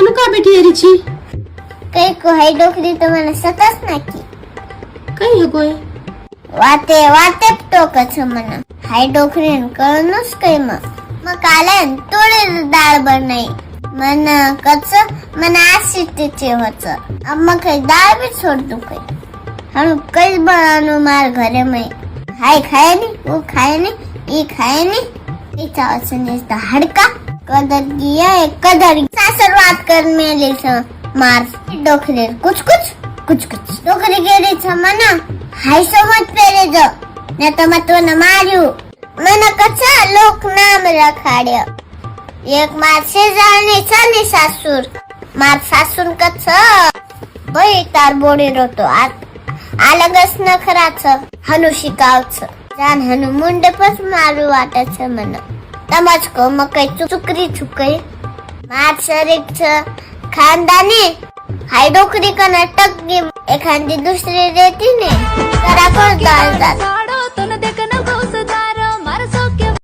म्हणू का बेटी एरीची काही कोहाई डोकरी तर मला सतच नाही काही गोय? वाते वाते टोकच म्हणा. हाय डोकरीन कळूनच काही मग? मग कालन तोडे डाळ बनाई. मन कच मन आशितीचे होच अम्मा काही डाळ भी छोड़ दू काही हम कई बनानो मार घरे में हाय खाए नी वो खाए नी ये खाए नी इच्छा असने हड़का. कदर किया है कदर शुरुआत कर मेरे से मार डोखरे कुछ कुछ कुछ कुछ. डोखरे गेले छ मना. हाय मत पेरे जो न तो मत न मारियो मन कचा लोक नाम रखाड्यो एक मार से जाने चले सासुर. मार सासून कच बई तार बोडे आ आलगस न खराच हनु शिकावच जान हनु मुंड पस मारू वाटच मना. તમાચકો મકઈ ચુકરી ચુકઈ. માર શરીક છે ખાનદાની. હાઈડોકરી કને ટકી એ ખાંદી દૂસરી રહેતી ને તરાક